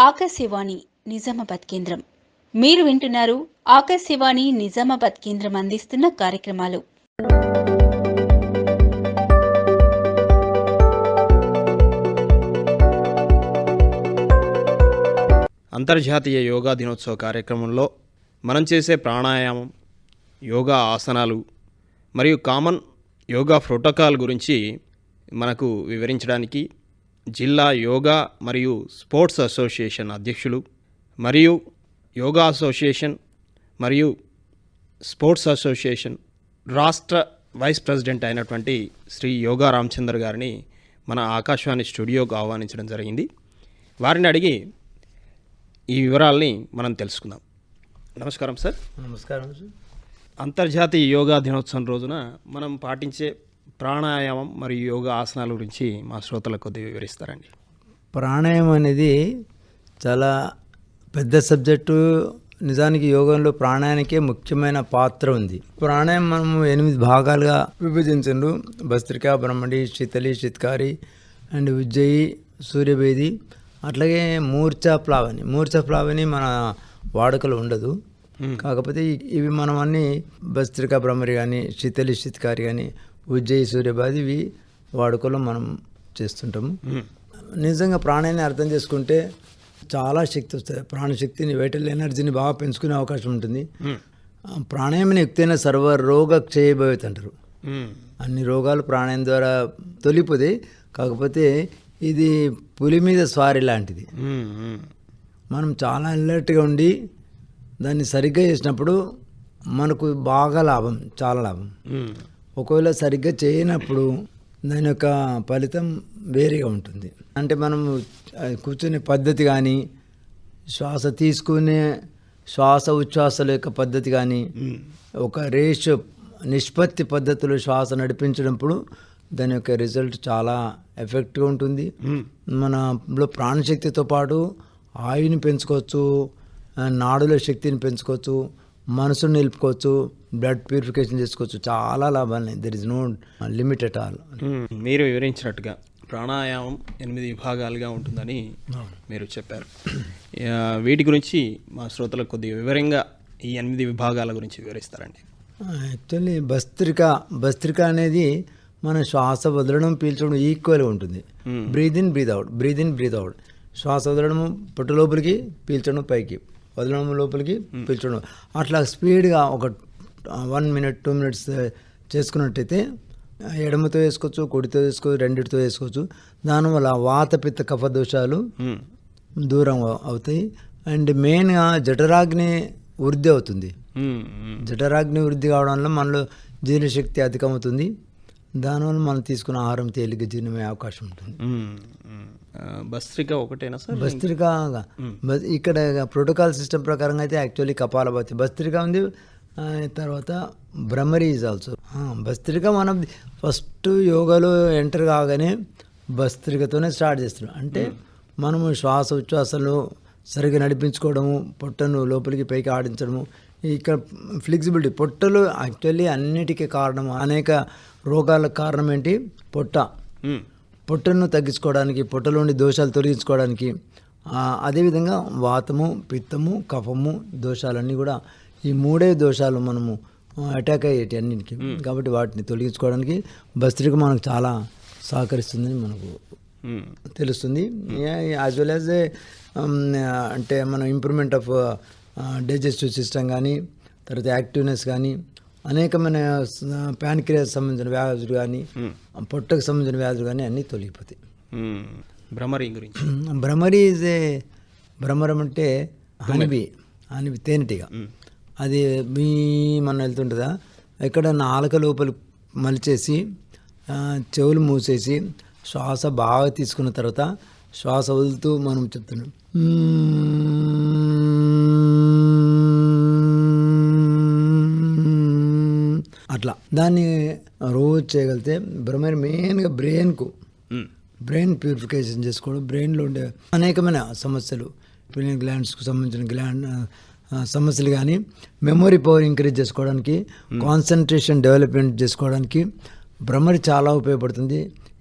ఆకాశవాణి నిజామాబాద్ కేంద్రం. మీరు వింటున్నారు ఆకాశవాణి నిజామాబాద్ కేంద్రం అందిస్తున్న కార్యక్రమాలు. అంతర్జాతీయ యోగా దినోత్సవ కార్యక్రమంలో మనం చేసే ప్రాణాయామం యోగా ఆసనాలు మరియు కామన్ యోగా ప్రోటోకాల్ గురించి మనకు వివరించడానికి జిల్లా యోగా మరియు స్పోర్ట్స్ అసోసియేషన్ అధ్యక్షులు మరియు యోగా అసోసియేషన్ మరియు స్పోర్ట్స్ అసోసియేషన్ రాష్ట్ర వైస్ ప్రెసిడెంట్ అయినటువంటి శ్రీ యోగా రామచందర్ గారిని మన ఆకాశవాణి స్టూడియోకు ఆహ్వానించడం జరిగింది. వారిని అడిగి ఈ వివరాల్ని మనం తెలుసుకుందాం. నమస్కారం సార్. నమస్కారం సార్. అంతర్జాతీయ యోగా దినోత్సవం రోజున మనం పాటించే ప్రాణాయామం మరియు యోగా ఆసనాల గురించి మా శ్రోతలకు కొద్దిగా వివరిస్తారండి. ప్రాణాయామం అనేది చాలా పెద్ద సబ్జెక్టు. నిజానికి యోగంలో ప్రాణాయానికే ముఖ్యమైన పాత్ర ఉంది. ప్రాణాయామం మనము ఎనిమిది భాగాలుగా విభజించండు. భస్త్రిక బ్రహ్మడి శీతలి శీత్కారి అండ్ ఉజ్జయి సూర్యభేది అట్లాగే మూర్ఛ ప్లావని మూర్ఛ ప్లావని మన వాడుకలో ఉండదు. కాకపోతే ఇవి మనం అన్ని భస్త్రిక బ్రహ్మరి కానీ శీతలి శీత్కారి కానీ ఉజ్జయి సూర్యభాది ఇవి వాడుకలో మనం చేస్తుంటాము. నిజంగా ప్రాణాన్ని అర్థం చేసుకుంటే చాలా శక్తి వస్తుంది. ప్రాణశక్తిని వైటల్ ఎనర్జీని బాగా పెంచుకునే అవకాశం ఉంటుంది. ప్రాణాయామం ప్రాణాయామని సర్వ రోగ క్షయభవిత అంటారు. అన్ని రోగాలు ప్రాణాయం ద్వారా తొలిపోతాయి కాకపోతే ఇది పులి మీద స్వారీ లాంటిది. మనం చాలా అలర్ట్గా ఉండి దాన్ని సరిగ్గా చేసినప్పుడు మనకు బాగా లాభం చాలా లాభం. ఒకవేళ సరిగ్గా చేయనప్పుడు దాని యొక్క ఫలితం వేరేగా ఉంటుంది. అంటే మనం కూర్చునే పద్ధతి కానీ శ్వాస తీసుకునే శ్వాస ఉచ్ఛ్వాసల యొక్క పద్ధతి కానీ ఒక రేషియో నిష్పత్తి పద్ధతిలో శ్వాస నడిపించినప్పుడు దాని యొక్క రిజల్ట్ చాలా ఎఫెక్ట్గా ఉంటుంది. మనలో ప్రాణశక్తితో పాటు ఆయుని పెంచుకోవచ్చు నాడుల శక్తిని పెంచుకోవచ్చు మనసును నిలుపుకోవచ్చు బ్లడ్ ప్యూరిఫికేషన్ చేసుకోవచ్చు. చాలా లాభాలు there is no limit at all. మీరు వివరించినట్టుగా ప్రాణాయామం ఎనిమిది విభాగాలుగా ఉంటుందని మీరు చెప్పారు. వీటి గురించి మా శ్రోతలకు కొద్దిగా వివరంగా ఈ ఎనిమిది విభాగాల గురించి వివరిస్తారండి. యాక్చువల్లీ భస్త్రిక భస్త్రిక అనేది మన శ్వాస వదలడం పీల్చడం ఈక్వల్గా ఉంటుంది. Breathe in breathe out breathe in breathe out శ్వాస వదలడము పొట్ట లోపలికి పీల్చడం పైకి. వదలడం లోపలికి పీల్చడం. అట్లా స్పీడ్గా ఒక వన్ మినిట్ టూ మినిట్స్ చేసుకున్నట్టయితే ఎడమతో వేసుకోవచ్చు కుడితో వేసుకోవచ్చు రెండిటితో వేసుకోవచ్చు. దానివల్ల వాత పిత్త కఫ దోషాలు. దూరం అవ- అవుతాయి. అండ్ మెయిన్గా జఠరాగ్ని వృద్ధి అవుతుంది. జఠరాగ్ని వృద్ధి కావడం వల్ల మనలో జీర్ణశక్తి అధికమవుతుంది. దానివల్ల మనం తీసుకున్న ఆహారం తేలిక జీర్ణమయ్యే అవకాశం ఉంటుంది. భస్త్రిక ఒకటేనా సార్? భస్త్రిక ఇక్కడ ప్రోటోకాల్ సిస్టమ్ ప్రకారంగా అయితే యాక్చువల్లీ కపాలభాతి. భస్త్రిక ఉంది తర్వాత భ్రమరి ఈజ్ ఆల్సో భస్త్రిక మనం ఫస్ట్ యోగాలో ఎంటర్ కాగానే భస్త్రికతోనే స్టార్ట్ చేస్తున్నాం అంటే మనము శ్వాస ఉచ్ఛ్వాసలు సరిగ్గా నడిపించుకోవడము పొట్టను లోపలికి పైకి ఆడించడము ఇక్కడ ఫ్లెక్సిబిలిటీ పొట్టలు యాక్చువల్లీ అన్నిటికీ కారణం అనేక రోగాలకు కారణం ఏంటి? పొట్ట. మ్మ్. పొట్టను తగ్గించుకోవడానికి పొట్టలోని దోషాలు తొలగించుకోవడానికి అదేవిధంగా వాతము పిత్తము కఫము దోషాలన్నీ కూడా ఈ మూడే దోషాలు మనము అటాక్ అయ్యేటి అన్నింటికి. కాబట్టి వాటిని తొలగించుకోవడానికి భస్త్రిక మనకు చాలా సహకరిస్తుందని మనకు. తెలుస్తుంది. యాజ్ వెల్ యాజ్ అంటే మన ఇంప్రూవ్మెంట్ ఆఫ్ డైజెస్టివ్ సిస్టమ్ కానీ తర్వాత యాక్టివ్నెస్ కానీ అనేకమైన ప్యాన్క్రియాస్ సంబంధించిన వ్యాధులు కానీ పొట్టకు సంబంధించిన వ్యాధులు కానీ అన్నీ తొలగిపోతాయి. భ్రమరి గురించి. భ్రమరి ఈజ్ ఏ భ్రమరం అంటే హనిబి హనిబి తేనెటీగ. అది మీ మన వెళ్తుంటుందా? ఇక్కడ నాలుక లోపలి మలిచేసి చెవులు మూసేసి శ్వాస బాగా తీసుకున్న తర్వాత శ్వాస వదులుతూ మనం చెప్తున్నాం. అట్లా. దాన్ని రోజు చేయగలిగితే భ్రమరి మెయిన్గా బ్రెయిన్కు. బ్రెయిన్ ప్యూరిఫికేషన్ చేసుకోవడం బ్రెయిన్లో ఉండే అనేకమైన సమస్యలు పిలియన్ గ్లాండ్స్కు సంబంధించిన గ్లాండ్ సమస్యలు కానీ మెమొరీ పవర్ ఇంక్రీజ్ చేసుకోవడానికి కాన్సన్ట్రేషన్ డెవలప్మెంట్ చేసుకోవడానికి భ్రమరి చాలా ఉపయోగపడుతుంది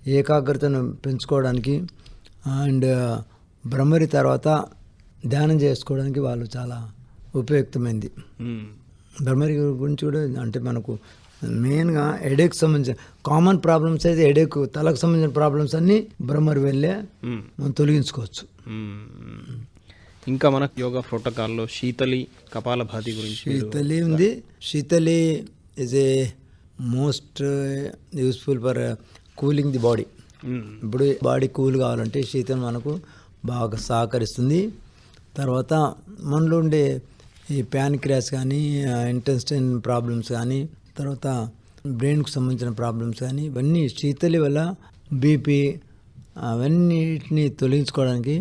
ఏకాగ్రతను పెంచుకోవడానికి అండ్ భ్రమరి తర్వాత ధ్యానం చేసుకోవడానికి వాళ్ళు చాలా ఉపయుక్తమైంది. బ్రహ్మరి గురించి కూడా అంటే మనకు మెయిన్గా హెడేక్ సంబంధించిన కామన్ ప్రాబ్లమ్స్ అయితే హెడేక్ తలకు సంబంధించిన ప్రాబ్లమ్స్ అన్నీ బ్రహ్మరి వెళ్ళే. మనం తొలగించుకోవచ్చు. ఇంకా మనకు యోగా ప్రోటోకాల్లో శీతలి కపాలభాతి గురించి శీతలి ఉంది. శీతలి is a most useful for cooling the body. ఇప్పుడు బాడీ కూల్ కావాలంటే శీతం మనకు బాగా సహకరిస్తుంది. తర్వాత మనలో ఉండే ఈ ప్యాన్క్రియాస్ కానీ ఇంటెస్టైన్ ప్రాబ్లమ్స్ కానీ తర్వాత బ్రెయిన్కు సంబంధించిన ప్రాబ్లమ్స్ కానీ ఇవన్నీ శీతలి వల్ల బీపీ అవన్నిటిని తొలగించుకోవడానికి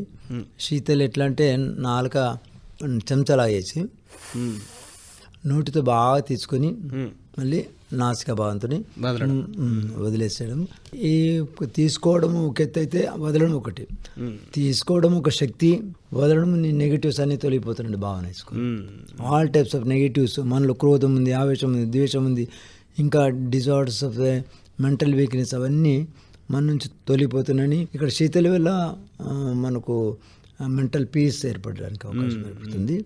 శీతలి ఎట్లా అంటే నాలుక చెంచలాగేసి మ్మ్. నోటితో బాగా తీసుకొని. మళ్ళీ నాసిక భావంతో వదలడం. వదిలేసేయడం ఈ తీసుకోవడం ఒక ఎత్తు అయితే వదలడం ఒకటి. తీసుకోవడం ఒక శక్తి వదలడం నెగిటివ్స్ అన్ని తొలగిపోతుండే భావన వేసుకో. ఆల్ టైప్స్ ఆఫ్ నెగిటివ్స్ మనలో క్రోధం ఉంది ఆవేశం ఉంది ద్వేషం ఉంది ఇంకా డిజార్డర్స్ ఆఫ్ మెంటల్ వీక్నెస్ అవన్నీ మన నుంచి తొలగిపోతున్నాయని ఇక్కడ శీతల వల్ల మనకు మెంటల్ పీస్ ఏర్పడడానికి అవకాశం ఏర్పడుతుంది.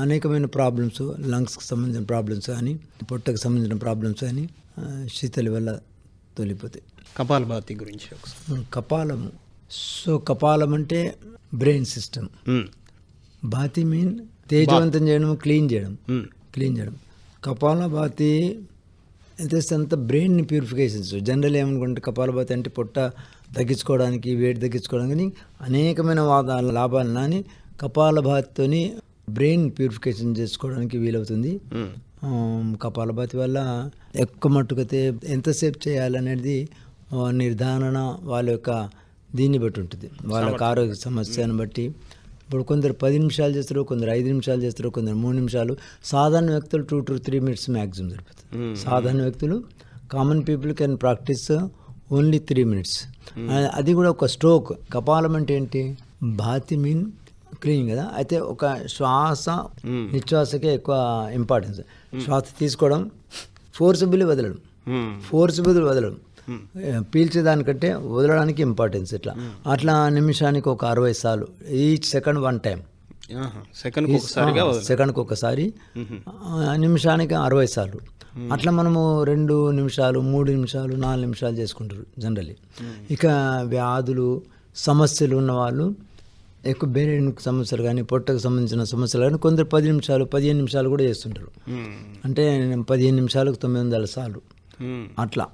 అనేకమైన ప్రాబ్లమ్స్ లంగ్స్కి సంబంధించిన ప్రాబ్లమ్స్ కానీ పొట్టకు సంబంధించిన ప్రాబ్లమ్స్ కానీ శీతల వల్ల తొలిపోతాయి కపాలభాతి గురించి కపాలము. సో కపాలం అంటే బ్రెయిన్ సిస్టమ్. బాతి మీన్ తేజవంతం చేయడం క్లీన్ చేయడం. క్లీన్ చేయడం. కపాలభాతి చేస్తే అంత బ్రెయిన్ ప్యూరిఫికేషన్స్ జనరల్ ఏమనుకుంటే కపాలభాతి అంటే పొట్ట తగ్గించుకోవడానికి వేడి తగ్గించుకోవడానికి అనేకమైన లాభాలు నాని కపాలభాతితోని బ్రెయిన్ ప్యూరిఫికేషన్ చేసుకోవడానికి వీలవుతుంది. ఆమ్, కపాలభాతి వల్ల ఎక్కువ మట్టుకైతే ఎంతసేపు చేయాలనేది నిర్ధారణ వాళ్ళ యొక్క దీన్ని బట్టి ఉంటుంది. వాళ్ళ ఆరోగ్య సమస్యను బట్టి. ఇప్పుడు కొందరు పది నిమిషాలు చేస్తారు కొందరు ఐదు నిమిషాలు చేస్తారు కొందరు మూడు నిమిషాలు. సాధారణ వ్యక్తులు two to three minutes maximum సరిపోతుంది. సాధారణ వ్యక్తులు common people can practise only three minutes అది కూడా ఒక స్ట్రోక్ కపాలం అంటే ఏంటి? బాతి మీన్ క్లీనింగ్ కదా? అయితే ఒక శ్వాస నిశ్వాసకే ఎక్కువ ఇంపార్టెన్స్ శ్వాస తీసుకోవడం ఫోర్సబుల్ వదలడం. ఫోర్సబుల్ వదలడం. పీల్చేదానికంటే వదలడానికి ఇంపార్టెన్స్ ఇట్లా. అట్లా నిమిషానికి ఒక అరవై సార్లు ఈచ్ సెకండ్ వన్ టైం ఆహా. సెకండ్కి ఒకసారి నిమిషానికి అరవై సార్లు. అట్లా మనము రెండు నిమిషాలు మూడు నిమిషాలు నాలుగు నిమిషాలు చేసుకుంటారు జనరల్లీ ఇక వ్యాధులు సమస్యలు ఉన్న వాళ్ళు ఎక్కువ బ్రెయిన్ సమస్యలు కానీ పొట్టకు సంబంధించిన సమస్యలు కానీ కొందరు పది నిమిషాలు పదిహేను నిమిషాలు కూడా చేస్తుంటారు. అంటే పదిహేను నిమిషాలకు తొమ్మిది వందల సార్లు. అట్లా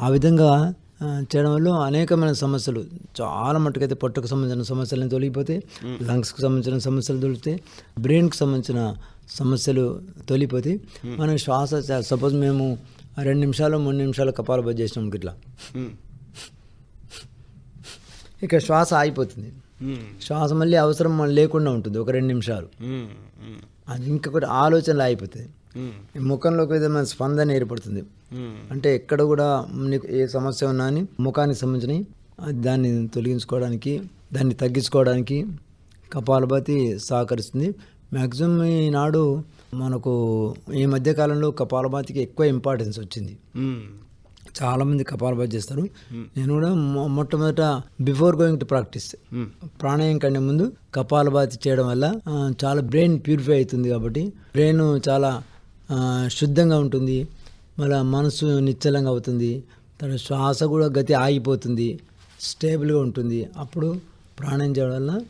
ఆ- విధంగా చేయడం వల్ల అనేకమైన సమస్యలు. చాలా మట్టుకైతే పొట్టకు సంబంధించిన సమస్యలను తొలగిపోతాయి. లంగ్స్కి సంబంధించిన సమస్యలు తొలిగితే బ్రెయిన్కి సంబంధించిన సమస్యలు తొలిగిపోతాయి. మనం శ్వాస సపోజ్ మేము రెండు నిమిషాలు మూడు నిమిషాలు కపాలభాతి చేసినాం ఇట్లా. ఇక శ్వాస ఆగిపోతుంది. శ్వాస మళ్ళీ అవసరం లేకుండా ఉంటుంది ఒక రెండు నిమిషాలు. అది ఇంకొకటి ఆలోచనలు. ఈ ముఖంలోకి విధమైన స్పందన ఏర్పడుతుంది. మ్మ్. అంటే ఎక్కడ కూడా నీకు ఏ సమస్య ఉన్నా అని ముఖానికి సంబంధించిన దాన్ని తొలగించుకోవడానికి దాన్ని తగ్గించుకోవడానికి కపాలభాతి సహకరిస్తుంది. మ్యాక్సిమం ఈనాడు మనకు ఈ మధ్య కాలంలో కపాలభాతికి ఎక్కువ ఇంపార్టెన్స్ వచ్చింది. మ్మ్. చాలామంది కపాలభాతి చేస్తారు. నేను కూడా మొట్టమొదట బిఫోర్ గోయింగ్ టు ప్రాక్టీస్. ప్రాణాయం కంటే ముందు కపాలభాతి చేయడం వల్ల చాలా బ్రెయిన్ ప్యూరిఫై అవుతుంది కాబట్టి బ్రెయిన్ చాలా శుద్ధంగా ఉంటుంది. మళ్ళీ మనసు నిశ్చలంగా అవుతుంది. తన శ్వాస కూడా గతి ఆగిపోతుంది. స్టేబుల్గా ఉంటుంది. అప్పుడు ప్రాణాయం చేయడం వల్ల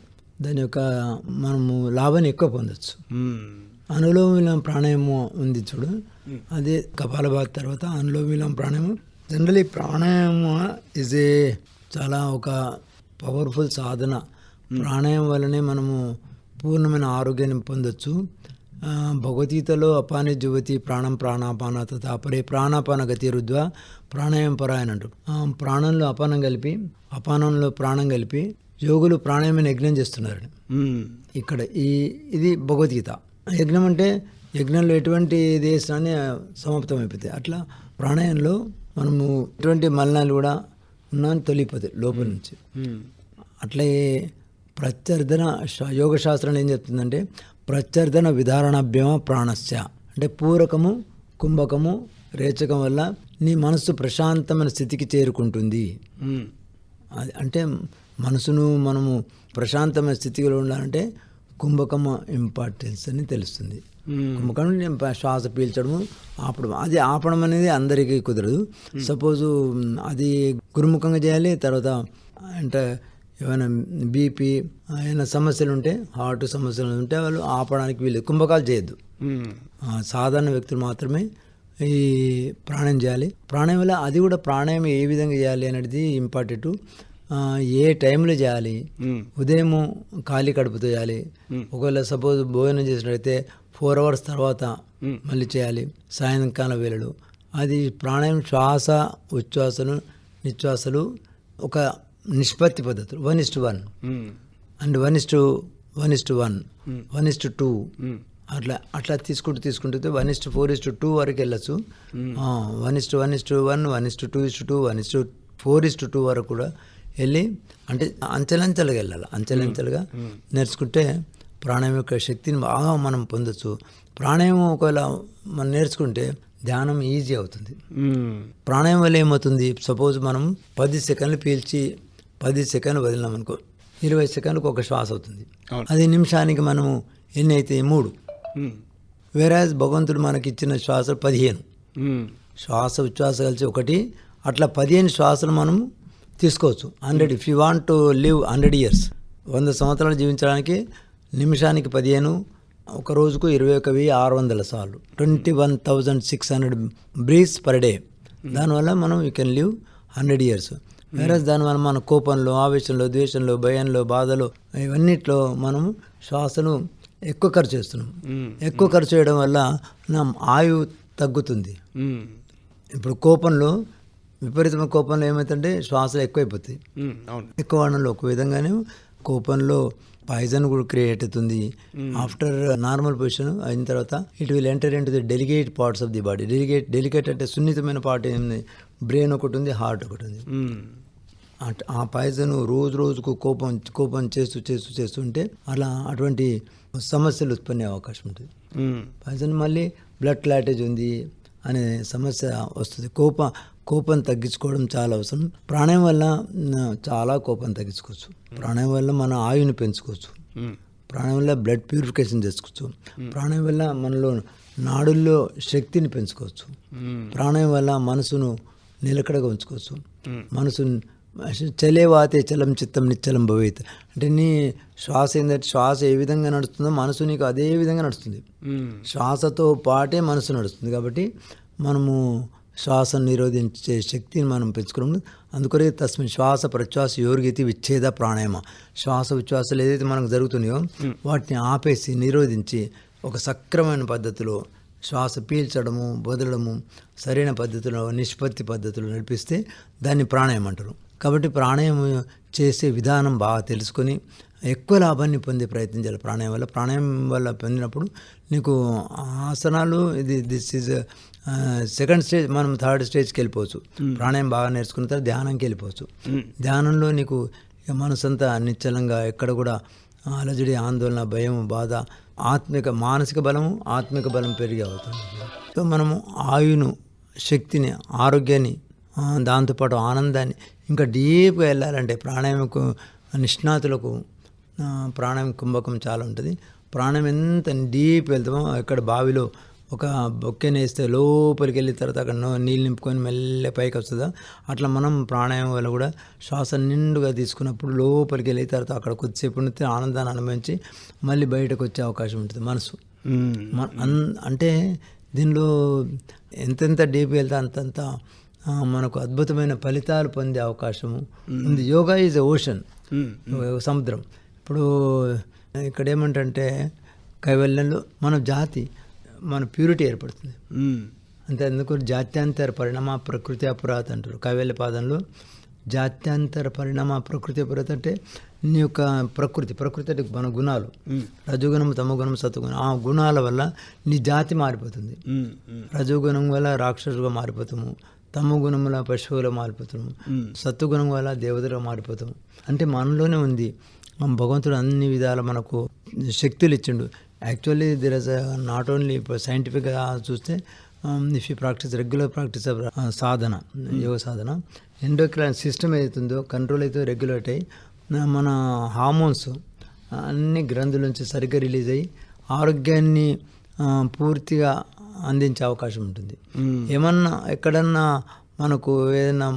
దాని యొక్క మనము లాభాన్ని ఎక్కువ పొందొచ్చు. మ్మ్. అనులోమ విలోమ ప్రాణాయామం ఉంది చూడు. అదే కపాలభాతి తర్వాత అనులోమ విలోమ ప్రాణాయామం. జనరలీ ప్రాణాయామం ఇజ్ ఏ చాలా ఒక పవర్ఫుల్ సాధన. ప్రాణాయామం వల్లనే మనము పూర్ణమైన ఆరోగ్యాన్ని పొందొచ్చు. భగవద్గీతలో అపాని జువతి ప్రాణం ప్రాణాపాన తథాపరే ప్రాణాపాన గతి రుద్వ ప్రాణాయామ పరాయణ అంటారు ప్రాణంలో అపానం కలిపి అపానంలో ప్రాణం కలిపి యోగులు ప్రాణాయామని యజ్ఞం చేస్తున్నారు. ఇక్కడ ఈ ఇది భగవద్గీత. యజ్ఞం అంటే యజ్ఞంలో ఎటువంటి దేశాన్ని సమాప్తం అయిపోతాయి అట్లా ప్రాణాయంలో మనము ఎటువంటి మలినాలు కూడా ఉన్నా తొలిగిపోతాయి లోపల నుంచి. అట్లే ప్రత్యర్థన శా- యోగ శాస్త్రం ఏం చెప్తుందంటే ప్రత్యర్థన విధారణాభ్యమ ప్రాణస్య. అంటే పూరకము కుంభకము రేచకం వల్ల నీ మనస్సు ప్రశాంతమైన స్థితికి చేరుకుంటుంది. అంటే మనసును మనము ప్రశాంతమైన స్థితిలో ఉండాలంటే కుంభకం ఇంపార్టెన్స్ అని తెలుస్తుంది. కుంభకం శ్వాస పీల్చడము ఆపడం అది ఆపడం అనేది అందరికీ కుదరదు. సపోజు అది గురుముఖంగా చేయాలి తర్వాత అంటే ఏమైనా బీపీ ఏమైనా సమస్యలు ఉంటే హార్ట్ సమస్యలు ఉంటే వాళ్ళు ఆపడానికి వీళ్ళు కుంభకాలు చేయొద్దు. సాధారణ వ్యక్తులు మాత్రమే ఈ ప్రాణాయం చేయాలి. ప్రాణాయం వల్ల అది కూడా ప్రాణాయం ఏ విధంగా చేయాలి అనేది ఇంపార్టెంట్. ఏ టైంలో చేయాలి. ఉదయం ఖాళీ కడుపుతో చేయాలి. ఒకవేళ సపోజ్ భోజనం చేసినట్లయితే ఫోర్ అవర్స్ తర్వాత మళ్ళీ చేయాలి. సాయంకాలం వేళలు. అది ప్రాణాయం శ్వాస ఉచ్ఛ్వాసలు నిశ్వాసలు ఒక నిష్పత్తి పద్ధతులు one is to one. And one is to one is to one one is to two. అట్లా అట్లా తీసుకుంటూ తీసుకుంటూ one is to four is to two వరకు వెళ్ళచ్చు one is to one is to one one is to two is to two one is to four is to two వరకు కూడా వెళ్ళి అంటే అంచెలంచెలుగా వెళ్ళాలి అంచెలంచెలుగా నేర్చుకుంటే ప్రాణాయం యొక్క శక్తిని బాగా మనం పొందొచ్చు ప్రాణాయామం ఒకవేళ మనం నేర్చుకుంటే ధ్యానం ఈజీ అవుతుంది. ప్రాణాయామం వల్ల ఏమవుతుంది సపోజ్ మనం పది సెకండ్లు పీల్చి పది సెకండ్లు వదిలినాం అనుకో ఇరవై సెకండ్లకు ఒక శ్వాస అవుతుంది. అది నిమిషానికి మనము ఎన్ని అయితే? మూడు. వేరాజ్ భగవంతుడు మనకి ఇచ్చిన శ్వాసలు పదిహేను. శ్వాస ఉచ్ఛ్వాస కలిసి ఒకటి అట్లా పదిహేను శ్వాసలు మనం తీసుకోవచ్చు. Hundred if you want to live hundred years వంద సంవత్సరాలు జీవించడానికి నిమిషానికి పదిహేను ఒక రోజుకు ఇరవై ఒక వెయ్యి ఆరు వందల సార్లు. Twenty one thousand six hundred breaths per day దానివల్ల మనం you can live hundred years వేరే దానివల్ల మన కోపంలో ఆవేశంలో ద్వేషంలో భయంలో బాధలో ఇవన్నిట్లో మనం శ్వాసను ఎక్కువ ఖర్చు చేస్తున్నాం. మ్మ్. ఎక్కువ ఖర్చు చేయడం వల్ల నా ఆయువు తగ్గుతుంది. మ్మ్. ఇప్పుడు కోపంలో విపరీతమైన కోపంలో ఏమవుతుందంటే శ్వాసలు ఎక్కువైపోతాయి. అవును. ఎక్కువ వాడడంలో ఒక విధంగానే కోపంలో పాయిజన్ కూడా క్రియేట్ అవుతుంది. ఆఫ్టర్ నార్మల్ పొజిషన్ అయిన తర్వాత it will enter into the delegate parts of the body delegate delicate అంటే సున్నితమైన పార్ట్ ఏంది బ్రెయిన్ ఒకటి ఉంది హార్ట్ ఒకటి ఉంది. ఆ పాయిజన్ రోజు రోజుకు కోపం కోపం చేస్తూ చేస్తూ చేస్తుంటే అలా అటువంటి సమస్యలు ఉత్పన్న అవకాశం ఉంటుంది. పాయిజన్ మళ్ళీ బ్లడ్ క్లాటేజ్ ఉంది అనే సమస్య వస్తుంది. కోప కోపం తగ్గించుకోవడం చాలా అవసరం. ప్రాణాయం వల్ల చాలా కోపం తగ్గించుకోవచ్చు. ప్రాణాయం వల్ల మన ఆయుని పెంచుకోవచ్చు. ప్రాణం వల్ల బ్లడ్ ప్యూరిఫికేషన్ చేసుకోవచ్చు. ప్రాణాయం వల్ల మనలో నాడుల్లో శక్తిని పెంచుకోవచ్చు. మ్మ్. ప్రాణాయం వల్ల మనసును నిలకడగా ఉంచుకోవచ్చు. మనసు చలేవాతే చలం చిత్తం నిశ్చలం భవేత్. అంటే నీ శ్వాస ఏంటంటే శ్వాస ఏ విధంగా నడుస్తుందో మనసు నీకు అదే విధంగా నడుస్తుంది. శ్వాసతో పాటే మనసు నడుస్తుంది కాబట్టి మనము శ్వాసను నిరోధించే శక్తిని మనం పెంచుకున్నాము అందుకొరే తస్మిన్ శ్వాస ప్రశ్వాస యోర్గతి విచ్ఛేద ప్రాణాయామ. శ్వాస ఉచ్ఛ్వాసాలు ఏదైతే మనకు జరుగుతున్నాయో వాటిని ఆపేసి నిరోధించి ఒక సక్రమైన పద్ధతిలో శ్వాస పీల్చడము వదలడము సరైన పద్ధతిలో నిష్పత్తి పద్ధతిలో నడిపిస్తే దాన్ని ప్రాణాయామం అంటారు కాబట్టి ప్రాణాయామం చేసే విధానం బాగా తెలుసుకొని ఎక్కువ లాభాన్ని పొందే ప్రయత్నం చేయాలి ప్రాణాయామం వల్ల. ప్రాణాయామం వల్ల పొందినప్పుడు నీకు ఆసనాలు ఇది దిస్ ఈజ్ సెకండ్ స్టేజ్ మనం థర్డ్ స్టేజ్కి వెళ్ళిపోవచ్చు. ప్రాణాయామం బాగా నేర్చుకున్న తర్వాత ధ్యానంకి వెళ్ళిపోవచ్చు. ధ్యానంలో నీకు ఇక మనసంతా నిశ్చలంగా ఎక్కడ కూడా అలజడి ఆందోళన భయం బాధ ఆత్మిక మానసిక బలము ఆత్మిక బలం పెరిగే అవుతుంది సో మనము ఆయును శక్తిని ఆరోగ్యాన్ని దాంతోపాటు ఆనందాన్ని ఇంకా డీప్గా వెళ్ళాలంటే ప్రాణాయామకు నిష్ణాతులకు ప్రాణాయామ కుంభకం చాలా ఉంటుంది. ప్రాణం ఎంత డీప్ వెళ్తామో అక్కడ బావిలో ఒక బొక్కెని వేస్తే లోపలికి వెళ్ళిన తర్వాత అక్కడ నీళ్ళు నింపుకొని మెల్లె పైకి వస్తుందా అట్లా మనం ప్రాణాయామం వల్ల కూడా శ్వాస నిండుగా తీసుకున్నప్పుడు లోపలికి వెళ్ళిన తర్వాత అక్కడ కొద్దిసేపు ఉంటే ఆనందాన్ని అనుభవించి మళ్ళీ బయటకు వచ్చే అవకాశం ఉంటుంది మనసు. అంటే దీనిలో ఎంతెంత డీప్ వెళ్తే అంతంత మనకు అద్భుతమైన ఫలితాలు పొందే అవకాశము. ఉంది. Yoga is a ocean. సముద్రం. ఇప్పుడు ఇక్కడ ఏమంటే కైవల్యంలో మన జాతి మన ప్యూరిటీ ఏర్పడుతుంది. అంతే అందుకు జాత్యాంతర పరిణామ ప్రకృతి అపురాత్ అంటారు. కైవల్య పాదంలో జాత్యాంతర పరిణామ ప్రకృతి అపురాత్ అంటే నీ యొక్క ప్రకృతి. ప్రకృతి అంటే మన గుణాలు. రజోగుణం తమగుణం సత్వగుణం. ఆ గుణాల వల్ల నీ జాతి మారిపోతుంది. రజోగుణం వల్ల రాక్షసుగా మారిపోతాము. తమ గుణం వల్ల పశువులో మారిపోతాము. సత్వగుణం వల్ల దేవతలుగా మారిపోతాము. అంటే మనలోనే ఉంది. మన భగవంతుడు అన్ని విధాల మనకు శక్తులు ఇచ్చిండు. Actually there is not only సైంటిఫిక్గా చూస్తే if you practise regular practice of Sadhana yoga Sadhana endocrine system ఏదైతుందో కంట్రోల్ అయితే రెగ్యులేట్ అయ్యి మన హార్మోన్స్ అన్ని గ్రంథుల నుంచి సరిగ్గా రిలీజ్ అయ్యి ఆరోగ్యాన్ని ఆ, పూర్తిగా అందించే అవకాశం ఉంటుంది. ఏమన్నా ఎక్కడన్నా మనకు ఏదైనా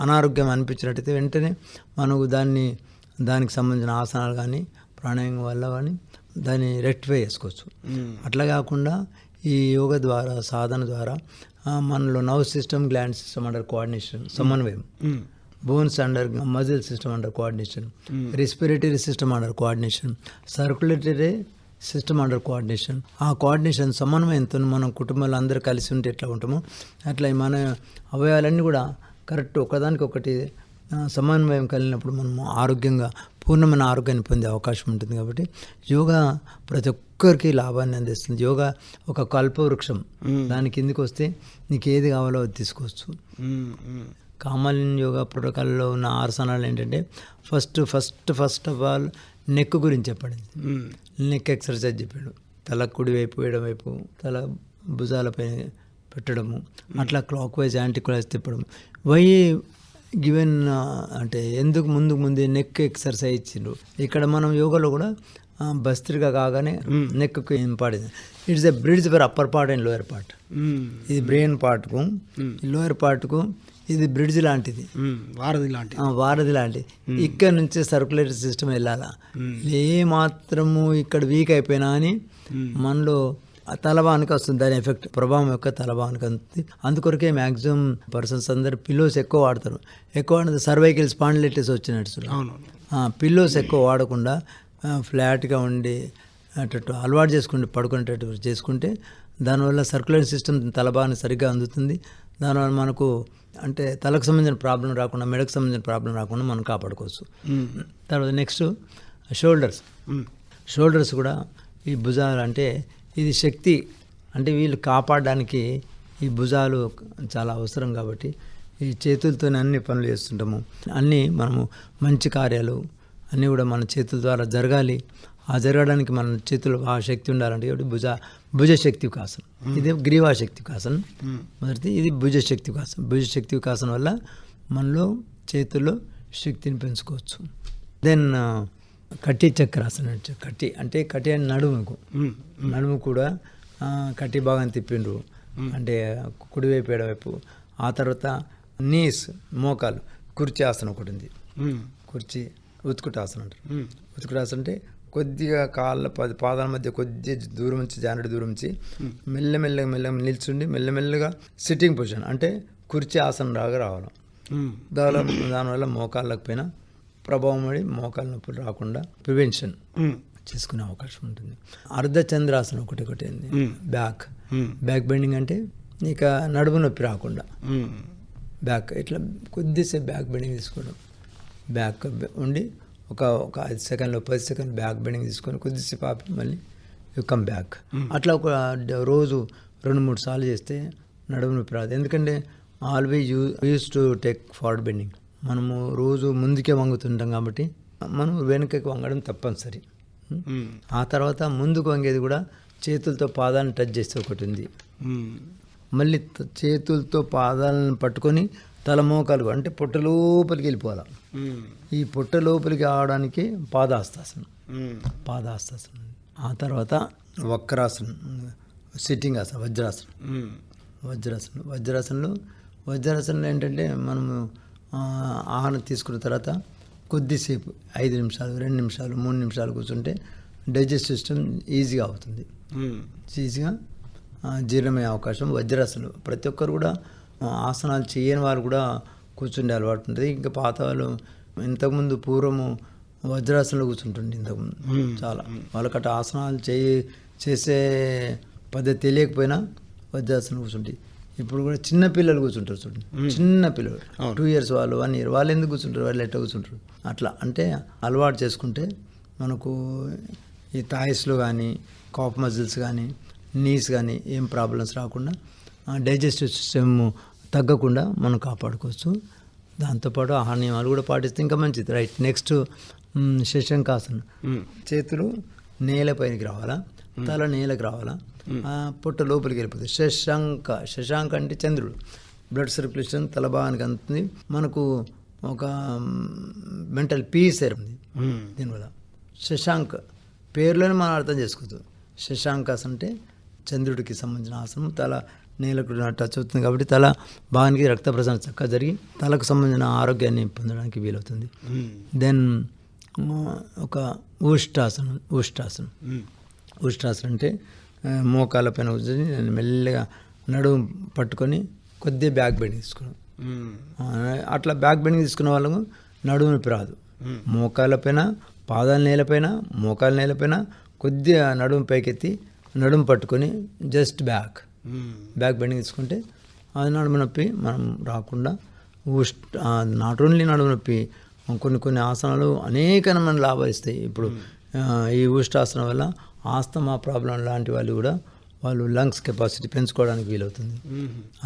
అనారోగ్యం అనిపించినట్టయితే వెంటనే మనకు దాన్ని దానికి సంబంధించిన ఆసనాలు కానీ ప్రాణాయామం వల్ల కానీ దాన్ని రెక్టిఫై చేసుకోవచ్చు. అట్లా కాకుండా ఈ యోగ ద్వారా సాధన ద్వారా మనలో nerve system gland system under coordination సమన్వయం. Bones under muscle system under coordination. Respiratory system under coordination. Circulatory system under coordination. ఆ కోఆర్డినేషన్ సమన్వయంతో మనం కుటుంబంలో అందరూ కలిసి ఉంటే ఎట్లా ఉంటామో అట్లా మన అవయవాలన్నీ కూడా కరెక్ట్ ఒకదానికి ఒకటి సమన్వయం కలిగినప్పుడు మనము ఆరోగ్యంగా పూర్ణమైన ఆరోగ్యాన్ని పొందే అవకాశం ఉంటుంది కాబట్టి యోగా ప్రతి ఒక్కరికి లాభాన్ని అందిస్తుంది. యోగా ఒక కల్పవృక్షం. దాని కిందికి వస్తే నీకు ఏది కావాలో అది తీసుకోవచ్చు. కామన్ యోగా ప్రోటోకాల్లో ఉన్న ఆసనాలు ఏంటంటే first first first of all neck గురించి చెప్పండి. నెక్ ఎక్సర్సైజ్ చెప్పాడు. తల కుడి వైపు ఎడమ వైపు తల భుజాలపై పెట్టడము అట్లా క్లాక్ వైజ్ యాంటీ క్లాక్ తిప్పడం. వై గివెన్ అంటే ఎందుకు ముందుకు ముందే నెక్ ఎక్సర్సైజ్ ఇచ్చిండ్రు? ఇక్కడ మనం యోగాలో కూడా ఆ, భస్త్రిగా కాగానే neck important it's a bridge for upper part and lower part. ఇది బ్రెయిన్ పార్ట్కు లోయర్ పార్ట్కు ఇది బ్రిడ్జ్ లాంటిది. వారధి లాంటి ఆ, వారధి లాంటి ఇక్కడ నుంచి సర్కులేటరీ సిస్టమ్ వెళ్ళాలా? ఏ మాత్రము ఇక్కడ వీక్ అయిపోయినా అని మనలో ఆ తలభానికి వస్తుంది. దాని ఎఫెక్ట్ ప్రభావం యొక్క తలభానికి అందుతుంది అందుకొరకే మ్యాక్సిమం పర్సన్స్ అందరు పిల్లోస్ ఎక్కువ వాడతారు. ఎక్కువ వాడితే సర్వైకల్ స్పాండిలైటిస్ వచ్చినట్టు పిల్లోస్ ఎక్కువ వాడకుండా ఫ్లాట్గా ఉండి అటు అలవాటు చేసుకుంటే పడుకునేటట్టు చేసుకుంటే దానివల్ల సర్క్యులేషన్ సిస్టమ్ తలభాగాన్ని సరిగ్గా అందుతుంది. దానివల్ల మనకు అంటే తలకు సంబంధించిన ప్రాబ్లం రాకుండా మెడకు సంబంధించిన ప్రాబ్లం రాకుండా మనం కాపాడుకోవచ్చు. తర్వాత నెక్స్ట్ షోల్డర్స్. షోల్డర్స్ కూడా ఈ భుజాలు అంటే ఇది శక్తి అంటే వీళ్ళు కాపాడడానికి ఈ భుజాలు చాలా అవసరం కాబట్టి ఈ చేతులతోనే అన్ని పనులు చేస్తుంటాము. అన్నీ మనము మంచి కార్యాలు అన్నీ కూడా మన చేతుల ద్వారా జరగాలి. ఆ జరగడానికి మన చేతులు ఆ శక్తి ఉండాలంటే కాబట్టి భుజ భుజ శక్తి వికాసం ఇది గ్రీవా శక్తి వికాసం మొదటిది ఇది భుజ శక్తి వికాసం భుజ శక్తి వికాసం వల్ల మనలో చేతుల్లో శక్తిని పెంచుకోవచ్చు. దెన్ కట్టి చక్రాసనం అంటే కట్టి అంటే కట్టి అంటే నడుముకు. నడుము కూడా కట్టి భాగం తిప్పిండ్రు. అంటే కుడివైపు ఎడవైపు. ఆ తర్వాత నీస్ మోకాలు కుర్చీ ఆసనం ఒకటి ఉంది. కుర్చీ ఉత్కుటాసనం అంటారు. ఉత్కుటాసనం అంటే కొద్దిగా కాళ్ళ పది పాదాల మధ్య కొద్దిగా దూరం నుంచి జానడి దూరం నుంచి మెల్లమెల్లగా మెల్లగా నిల్చుండి మెల్లమెల్లగా సిట్టింగ్ పొజిషన్ అంటే కుర్చీ ఆసనం రాగా రావాలి దానివల్ల దానివల్ల మోకాళ్ళకు పైన ప్రభావం పడి మోకాళ్ళ నొప్పులు రాకుండా ప్రివెన్షన్ చేసుకునే అవకాశం ఉంటుంది. అర్ధచంద్రాసనం ఒకటి ఒకటి బ్యాక్ బ్యాక్ బెండింగ్ అంటే ఇక నడుము నొప్పి రాకుండా. బ్యాక్ ఇట్లా కొద్దిసేపు బ్యాక్ బెండింగ్ తీసుకోవడం. బ్యాక్ ఉండి ఒక ఒక ఐదు సెకండ్లో పది సెకండ్ బ్యాక్ బెండింగ్ తీసుకొని కొద్దిసేపు ఆపి మళ్ళీ కమ్ బ్యాక్. అట్లా ఒక రోజు రెండు మూడు సార్లు చేస్తే నడుము నొప్పి రాదు. ఎందుకంటే always you use to take forward bending. మనము రోజు ముందుకే వంగుతుంటాం కాబట్టి మనం వెనుకకి వంగడం తప్పనిసరి. ఆ తర్వాత ముందుకు వంగేది కూడా చేతులతో పాదాలను టచ్ చేస్తే ఒకటి ఉంది. మళ్ళీ చేతులతో పాదాలను పట్టుకొని తల మోకాలు అంటే పొట్ట లోపలికి వెళ్ళిపోవాలి. ఈ పొట్ట లోపలికి ఆవడానికి పాదాస్తాసనం. పాదాస్తాసనం. ఆ తర్వాత వక్రాసనం సిట్టింగ్ ఆసనం వజ్రాసనం. వజ్రాసనం. వజ్రాసనంలో వజ్రాసనంలో ఏంటంటే మనము ఆహారం తీసుకున్న తర్వాత కొద్దిసేపు ఐదు నిమిషాలు రెండు నిమిషాలు మూడు నిమిషాలు కూర్చుంటే డైజెస్ట్ సిస్టమ్ ఈజీగా అవుతుంది. ఈజీగా జీర్ణమయ్యే అవకాశం వజ్రాసనం ప్రతి ఒక్కరు కూడా ఆసనాలు చేయని వారు కూడా కూర్చుండే అలవాటు ఉంటుంది. ఇంకా పాత వాళ్ళు ఇంతకుముందు పూర్వము వజ్రాసనంలో కూర్చుంటుండే ఇంతకుముందు. చాలా. వాళ్ళకట ఆసనాలు చేయి చేసే పద్ధతి తెలియకపోయినా వజ్రాసనం కూర్చుంటాయి. ఇప్పుడు కూడా చిన్న పిల్లలు కూర్చుంటారు చూడండి. చిన్న పిల్లలు. టూ ఇయర్స్ వాళ్ళు వన్ ఇయర్ వాళ్ళు ఎందుకు కూర్చుంటారు? వాళ్ళు ఎట్లా కూర్చుంటారు? అట్లా. అంటే అలవాటు చేసుకుంటే మనకు ఈ థాయిస్లో కానీ కాప్ మజిల్స్ కానీ నీస్ కానీ ఏం ప్రాబ్లమ్స్ రాకుండా డైజెస్టివ్ సిస్టమ్ తగ్గకుండా మనం కాపాడుకోవచ్చు. దాంతోపాటు ఆహార నియమాలు కూడా పాటిస్తే ఇంకా మంచిది. రైట్ నెక్స్ట్ శశంకాసనం చేతులు నేలపైనకి రావాలా? తల నేలకు రావాలా? పొట్ట లోపలికి వెళ్ళిపోతుంది. శశాంక శశాంక అంటే చంద్రుడు. బ్లడ్ సర్క్యులేషన్ తల భాగానికి అందుతుంది. మనకు ఒక మెంటల్ పీస్ ఏర్పడింది దీనివల్ల శశాంక్ పేరులోనే మనం అర్థం చేసుకోవచ్చు. శశాంకాస్ అంటే చంద్రుడికి సంబంధించిన ఆసనం తల నేలకు టచ్ అవుతుంది కాబట్టి తల భాగానికి రక్త ప్రసరణ చక్కగా జరిగి తలకు సంబంధించిన ఆరోగ్యాన్ని పొందడానికి వీలవుతుంది. దెన్ ఒక ఊష్టాసనం ఊష్టాసనం ఉష్ట్రాసనం అంటే ఆ, మోకాళ్ళ పైన కూర్చొని నేను మెల్లగా నడుము పట్టుకొని కొద్దిగా బ్యాక్ బెండింగ్ తీసుకోవడం. ఆ, అట్లా బ్యాక్ బెండింగ్ తీసుకున్న వాళ్ళకు నడుము నొప్పి రాదు మోకాళ్ళ పైన పాదాల నేలపైన మోకాల నేలపైన కొద్దిగా నడుము పైకెత్తి నడుము పట్టుకొని జస్ట్ బ్యాక్ బ్యాక్ బెండింగ్ తీసుకుంటే అది నడుము నొప్పి మనం రాకుండా ఉష్ట నాట్ ఓన్లీ నడుము నొప్పి కొన్ని కొన్ని ఆసనాలు అనేకమైన లాభాలు ఇస్తాయి. ఇప్పుడు ఈ ఉష్టాసనం వల్ల ఆస్తమా ప్రాబ్లం లాంటి వాళ్ళు కూడా వాళ్ళు లంగ్స్ కెపాసిటీ పెంచుకోవడానికి వీలవుతుంది.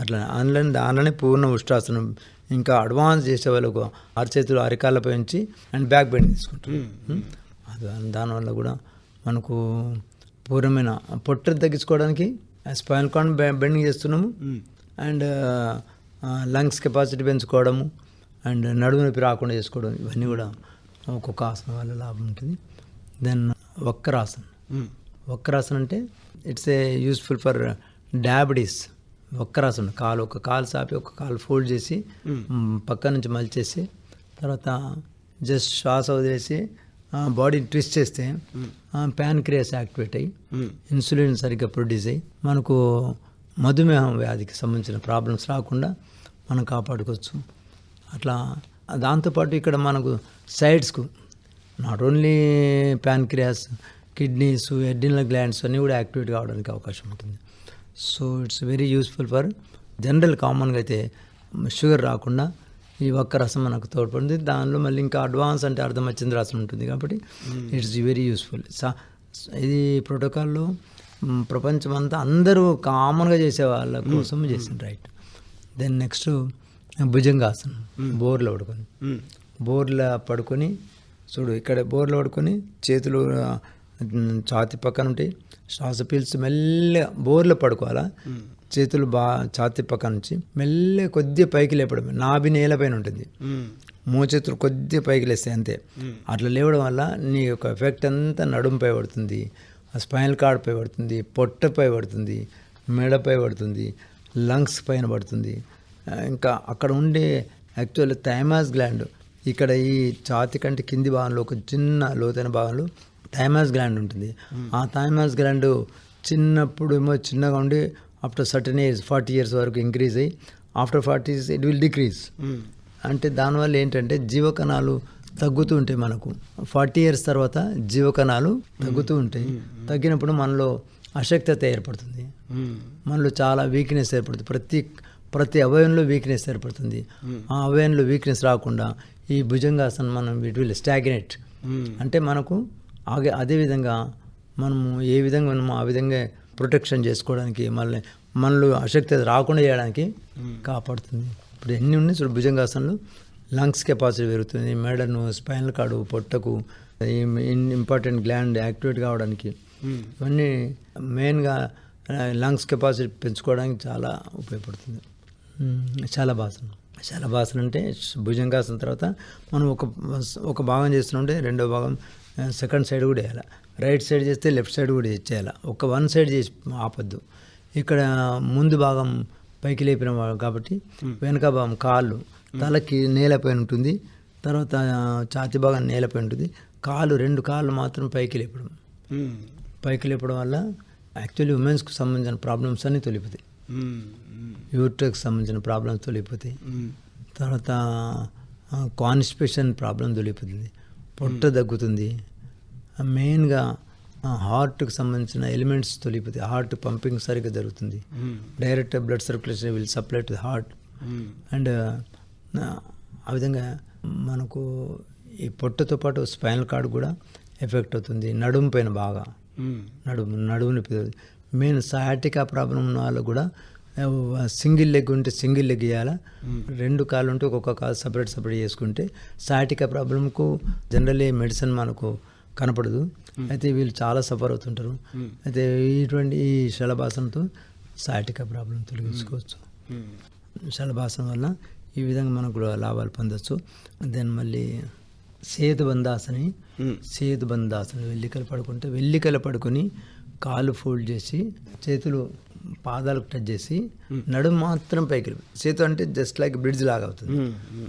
అట్లా అందులో దానిలోనే పూర్ణ ఉష్టాసనం ఇంకా అడ్వాన్స్ చేసే వాళ్ళకు అరచేతులు అరికాళ్ళపై ఉంచి అండ్ బ్యాక్ బెండింగ్ తీసుకుంటాం దానివల్ల కూడా మనకు పూర్ణమైన పొట్ట తగ్గించుకోవడానికి స్పైన్ కార్డ్ బెండింగ్ చేస్తున్నాము. అండ్ లంగ్స్ కెపాసిటీ పెంచుకోవడము అండ్ నడుము నొప్పి రాకుండా చేసుకోవడం ఇవన్నీ కూడా ఒక్కొక్క ఆసనం వల్ల లాభం ఉంటుంది. దెన్ వక్రాసనం. వక్రాసనం అంటే it's a useful for diabetes వక్రాసనం కాలు ఒక కాలు సాపి ఒక కాలు ఫోల్డ్ చేసి పక్క నుంచి మలిచేసి తర్వాత జస్ట్ శ్వాస వదిలేసి బాడీని ట్విస్ట్ చేస్తే ప్యాన్ క్రియాస్ యాక్టివేట్ అయ్యి ఇన్సులిన్ సరిగ్గా ప్రొడ్యూస్ అయ్యి మనకు మధుమేహం వ్యాధికి సంబంధించిన ప్రాబ్లమ్స్ రాకుండా మనం కాపాడుకోవచ్చు. అట్లా దాంతోపాటు ఇక్కడ మనకు సైడ్స్కు not only pancreas kidneys adrenal glands అన్నీ కూడా యాక్టివేట్ కావడానికి అవకాశం ఉంటుంది. So it's very useful for general కామన్గా అయితే షుగర్ రాకుండా ఈ ఒక్క రసం మనకు తోడ్పడింది. దానిలో మళ్ళీ ఇంకా అడ్వాన్స్ అంటే అర్ధమచ్చింది రసం ఉంటుంది కాబట్టి ఇట్స్ వెరీ యూస్ఫుల్. సా ఇది ప్రోటోకాల్లో మ్, ప్రపంచమంతా అందరూ కామన్గా చేసే వాళ్ళ కోసం చేసింది రైట్. దెన్ నెక్స్ట్ భుజంగాసనం బోర్లో పడుకొని. బోర్లా పడుకొని చూడు ఇక్కడ బోర్లో పడుకొని చేతులు ఛాతి పక్కన ఉంటాయి. శ్వాస పీల్చి మెల్లగా బోర్లో పడుకోవాలా? చేతులు బా ఛాతి పక్కన నుంచి మెల్లగా కొద్దిగా పైకి లేపడం నాభి నేలపైన ఉంటుంది. మోచేతులు కొద్దిగా పైకి లేస్తాయి అంతే. అట్లా లేవడం వల్ల నీ యొక్క ఎఫెక్ట్ అంతా నడుంపై పడుతుంది ఆ స్పైనల్ కార్డ్ పై పడుతుంది పొట్టపై పడుతుంది మెడపై పడుతుంది లంగ్స్ పైన పడుతుంది. ఇంకా అక్కడ ఉండే యాక్చువల్ థైమాస్ గ్లాండ్ ఇక్కడ ఈ ఛాతి కంటే కింది భాగంలో ఒక చిన్న లోతైన భాగంలో థైమాస్ గ్లాండ్ ఉంటుంది. ఆ థైమాస్ గ్లాండ్ చిన్నప్పుడు ఏమో చిన్నగా ఉండి after certain age forty years వరకు ఇంక్రీజ్ అయ్యి after forty it will decrease అంటే దానివల్ల ఏంటంటే జీవకణాలు తగ్గుతూ ఉంటాయి మనకు. ఫార్టీ ఇయర్స్ తర్వాత జీవకణాలు తగ్గుతూ ఉంటాయి. తగ్గినప్పుడు మనలో అశక్తత ఏర్పడుతుంది. మనలో చాలా వీక్నెస్ ఏర్పడుతుంది. ప్రతి ప్రతి అవయంలో వీక్నెస్ ఏర్పడుతుంది. ఆ అవయంలో వీక్నెస్ రాకుండా ఈ భుజంగాసనం మనం ఇట్ విల్ స్టాగ్నేట్ అంటే మనకు ఆగే అదేవిధంగా మనము ఏ విధంగా మనము ఆ విధంగా ప్రొటెక్షన్ చేసుకోవడానికి మళ్ళీ మనలో అశక్తి రాకుండా చేయడానికి కాపాడుతుంది. ఇప్పుడు ఎన్ని ఉన్నాయి చూడు భుజంగాసనలు లంగ్స్ కెపాసిటీ పెరుగుతుంది మెడను స్పైనల్ కార్డు పొట్టకు ఇంపార్టెంట్ గ్లాండ్ యాక్టివేట్ కావడానికి. ఇవన్నీ మెయిన్గా లంగ్స్ కెపాసిటీ పెంచుకోవడానికి చాలా ఉపయోగపడుతుంది. శలభాసనం శలభాసనం అంటే భుజంగాసనం తర్వాత మనం ఒక ఒక భాగం చేస్తుంటే రెండో భాగం సెకండ్ సైడ్ కూడా వేయాలి. రైట్ సైడ్ చేస్తే లెఫ్ట్ సైడ్ కూడా చేయాలి ఒక వన్ సైడ్ చేసి ఆపద్దు. ఇక్కడ ముందు భాగం పైకి లేపిన కాబట్టి వెనక భాగం కాళ్ళు తలకి నేలపైన ఉంటుంది. తర్వాత ఛాతి భాగం నేలపై ఉంటుంది. కాళ్ళు రెండు కాళ్ళు మాత్రం పైకి లేపడం. పైకి లేపడం వల్ల యాక్చువల్లీ ఉమెన్స్కి సంబంధించిన ప్రాబ్లమ్స్ అన్నీ తొలిపోతాయి యూట్రక్కి సంబంధించిన ప్రాబ్లమ్స్ తొలిపోతాయి తర్వాత కాన్స్టిపేషన్ ప్రాబ్లం తొలిపోతుంది పొట్ట తగ్గుతుంది మెయిన్గా హార్ట్కి సంబంధించిన ఎలిమెంట్స్ తొలిపోతాయి. హార్ట్ పంపింగ్ సరిగ్గా జరుగుతుంది. Direct blood circulation will supply to heart. And ఆ విధంగా మనకు ఈ పొట్టతో పాటు స్పైనల్ కార్డ్ కూడా ఎఫెక్ట్ అవుతుంది. నడుము పైన బాగా. నడుము నడుము నొప్పి మెయిన్ సయాటికా ప్రాబ్లం ఉన్న వాళ్ళు కూడా సింగిల్ లెగ్ ఉంటే సింగిల్ లెగ్ వేయాలా? రెండు కాళ్ళు ఉంటే ఒక్కొక్క కాలు సపరేట్ సపరేట్ చేసుకుంటే సయాటికా ప్రాబ్లంకు జనరల్లీ మెడిసిన్ మనకు కనపడదు. అయితే వీళ్ళు చాలా సఫర్ అవుతుంటారు. అయితే ఇటువంటి ఈ శలభాసనతో సయాటికా ప్రాబ్లం తొలగించుకోవచ్చు. శలభాసనం వల్ల ఈ విధంగా మనకు కూడా లాభాలు పొందొచ్చు. దెన్ మళ్ళీ సేతు బంధాసని. సేతు బంధాసనం వెల్లికలు పడుకుంటే వెల్లికలు పడుకొని కాలు ఫోల్డ్ చేసి చేతులు పాదాలకు టచ్ చేసి నడుము మాత్రం పైకి. సేతు అంటే జస్ట్ లైక్ బ్రిడ్జ్ లాగా అవుతుంది.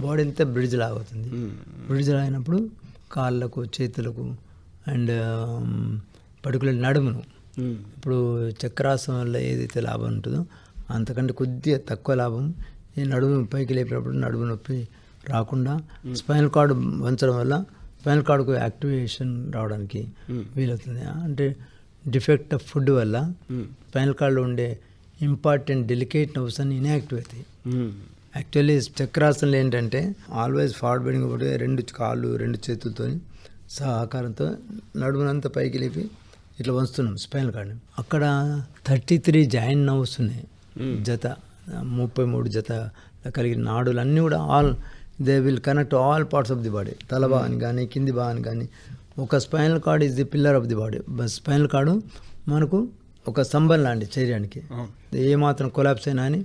బాడీ అంతా బ్రిడ్జ్ లాగా అవుతుంది. బ్రిడ్జ్ అయినప్పుడు కాళ్ళకు చేతులకు అండ్ పర్టికులర్ నడుమును. ఇప్పుడు చక్రాసనం వల్ల ఏదైతే లాభం ఉంటుందో అంతకంటే కొద్దిగా తక్కువ లాభం ఈ నడుము పైకి లేపినప్పుడు నడుము నొప్పి రాకుండా స్పైనల్ కార్డు వంచడం వల్ల స్పైనల్ కార్డుకు యాక్టివేషన్ రావడానికి వీలవుతుంది అంటే డిఫెక్ట్ ఆఫ్ ఫుడ్ వల్ల. స్పైనల్ కార్డులో ఉండే ఇంపార్టెంట్ డెలికేట్ నర్వ్స్ అన్ని ఇన్యాక్టివ్ అవుతాయి. యాక్చువల్లీ చక్రాసనలు ఏంటంటే ఆల్వేస్ ఫార్వర్డ్ బెండింగ్ ఒకటి రెండు కాళ్ళు రెండు చేతులతో సహకారంతో నడుమునంతా పైకి లేపి ఇట్లా వంచుతున్నాం స్పైనల్ కార్డ్. అక్కడ థర్టీ త్రీ జాయింట్ నర్వ్స్ ఉన్నాయి జత ముప్పై మూడు జత కలిగిన నాడులు అన్నీ కూడా all they will connect all parts of the body తల భాగాన్ని కానీ కింది భాగాన్ని కానీ. ఒక spinal cord is the pillar of the body spinal cord మనకు ఒక స్తంభం లాంటి శరీరానికి. అవును. ఏ మాత్రం కొలాప్స్ అయినా అని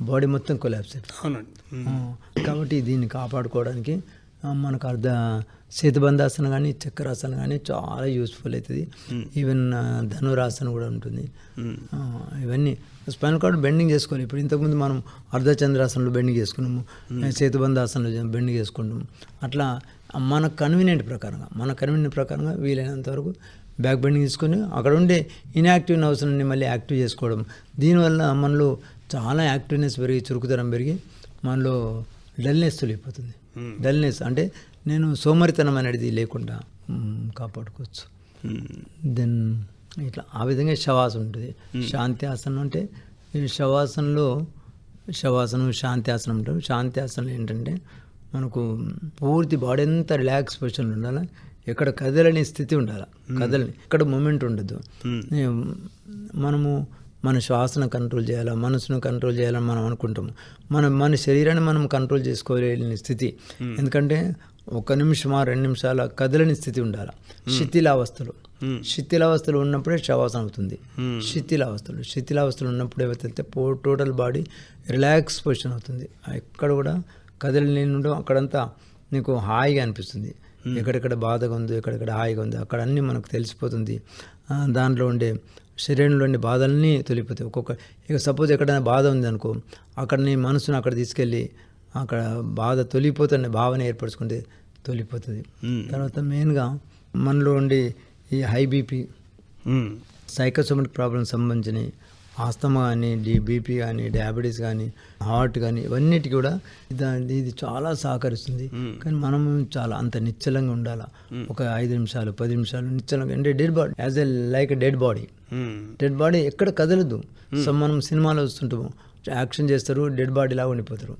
బాడీ మొత్తం కొలాప్స్. అవుతుంది కాబట్టి దీన్ని కాపాడుకోవడానికి మనకు అర్ధ సేతుబంధాసన కానీ చక్రాసన కానీ చాలా యూస్ఫుల్ అవుతుంది ఈవెన్ ధనురాసన కూడా ఉంటుంది. ఆ, ఇవన్నీ. స్పైనల్ కార్డ్ బెండింగ్ చేసుకోవాలి. ఇప్పుడు ఇంతకుముందు మనం అర్ధచంద్రాసనంలో బెండింగ్ చేసుకున్నాము. సేతుబంధాసనంలో బెండింగ్ చేసుకుంటాము అట్లా మన కన్వీనియంట్ ప్రకారంగా మన కన్వీనియంట్ ప్రకారంగా వీలైనంత వరకు బ్యాక్ బెండింగ్ తీసుకొని అక్కడ ఉండే ఇన్యాక్టివ్ నర్వ్స్ని మళ్ళీ యాక్టివ్ చేసుకోవడం. దీనివల్ల మనలో చాలా యాక్టివ్నెస్ పెరిగి చురుకుతనం పెరిగి మనలో డల్నెస్ తొలిగిపోతుంది. డల్నెస్ అంటే నేను సోమరితనం అనేది లేకుండా కాపాడుకోవచ్చు. దెన్ ఇట్లా ఆ విధంగా శవాసనం ఉంటుంది. శాంతి ఆసనం అంటే ఈ శవాసనంలో శవాసనం శాంతి ఆసనం ఉంటారు శాంతి ఆసనం ఏంటంటే మనకు పూర్తి బాడీ అంతా రిలాక్స్ పొజిషన్లో ఉండాలి ఎక్కడ కదలని స్థితి ఉండాలి. కదలని ఎక్కడ మూమెంట్ ఉండదు. మనము మన శ్వాసను కంట్రోల్ చేయాలా మనసును కంట్రోల్ చేయాలని మనం అనుకుంటాము. మనం మన శరీరాన్ని మనం కంట్రోల్ చేసుకోలేని స్థితి. ఎందుకంటే ఒక నిమిషమా రెండు నిమిషాల కదలని స్థితి ఉండాలి. శిథిలావస్థలు. శిథిలావస్థలు ఉన్నప్పుడే శవాసనం అవుతుంది. శిథిలావస్థలు. శిథిలావస్థలు ఉన్నప్పుడు ఏమైతే పో టోటల్ బాడీ రిలాక్స్ పొజిషన్ అవుతుంది. ఎక్కడ కూడా కదలి నేను అక్కడంతా నీకు హాయిగా అనిపిస్తుంది. ఎక్కడెక్కడ బాధగా ఉందో ఎక్కడెక్కడ హాయిగా ఉందో అక్కడ అన్నీ మనకు తెలిసిపోతుంది. దాంట్లో ఉండే శరీరంలో ఉండే బాధలన్నీ తొలిపోతాయి ఒక్కొక్క ఇక సపోజ్ ఎక్కడైనా బాధ ఉంది అనుకో అక్కడ నీ మనసును అక్కడ తీసుకెళ్ళి అక్కడ బాధ తొలిపోతున్న భావన ఏర్పరచుకుంటే తొలిపోతుంది తర్వాత మెయిన్గా మనలో ఉండే ఈ హై బీపీ. సైకోసోమటిక్ ప్రాబ్లమ్ సంబంధించిన ఆస్తమా కానీ డి బీపీ కానీ డయాబెటీస్ కానీ హార్ట్ కానీ ఇవన్నిటికి కూడా దా- ఇది చాలా సహకరిస్తుంది. కానీ మనం చాలా అంత నిశ్చలంగా ఉండాలి? ఒక ఐదు నిమిషాలు పది నిమిషాలు నిశ్చలంగా అంటే dead body as a like dead body. Dead body ఎక్కడ కదలదు. సో మనం సినిమాలో వస్తుంటాము యాక్షన్ చేస్తారు డెడ్ బాడీ లాగా ఉండిపోతారు.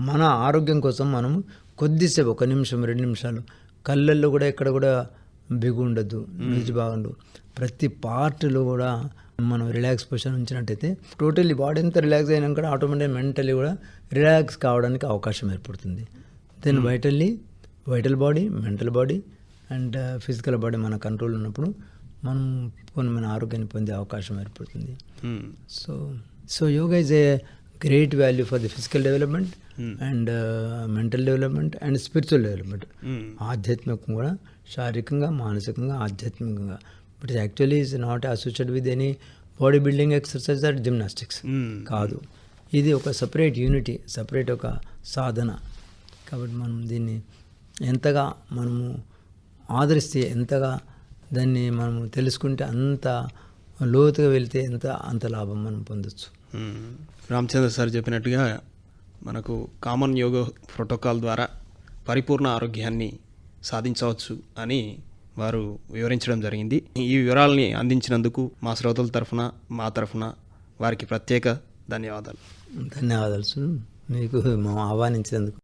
మన ఆరోగ్యం కోసం మనం కొద్దిసేపు ఒక నిమిషం రెండు నిమిషాలు కళ్ళల్లో కూడా ఎక్కడ కూడా బిగు ఉండదు. నిజ బాగుండు ప్రతి పార్ట్లో కూడా మనం రిలాక్స్ పొజిషన్ ఉంచినట్టయితే టోటల్లీ బాడీ అంతా రిలాక్స్ అయినాక ఆటోమేటిక్ మెంటలీ కూడా రిలాక్స్ కావడానికి అవకాశం ఏర్పడుతుంది. Then vitally vital body mental body and physical body మన కంట్రోల్ ఉన్నప్పుడు మనం కొన్ని మన ఆరోగ్యాన్ని పొందే అవకాశం ఏర్పడుతుంది. మ్మ్. So yoga is a great value for the physical development and mental development and spiritual development hmm. ఆధ్యాత్మికంగా కూడా శారీరకంగా మానసికంగా ఆధ్యాత్మికంగా. But actually is not associated with any body building exercise or gymnastics. కాదు. ఇది ఒక సపరేట్ యూనిటీ సపరేట్ ఒక సాధన. కాబట్టి మనం దీన్ని ఎంతగా మనము ఆదరిస్తే ఎంతగా దాన్ని మనము తెలుసుకుంటే అంత లోతుగా వెళ్తే ఎంత అంత లాభం మనం పొందొచ్చు మ్మ్. రామచంద్ర సార్ చెప్పినట్టుగా మనకు కామన్ యోగ ప్రోటోకాల్ ద్వారా పరిపూర్ణ ఆరోగ్యాన్ని సాధించవచ్చు అని వారు వివరించడం జరిగింది ఈ వివరాలని అందించినందుకు మా శ్రోతల తరఫున మా తరఫున వారికి ప్రత్యేక ధన్యవాదాలు ధన్యవాదాలు. మీకు మా ఆహ్వానించినందుకు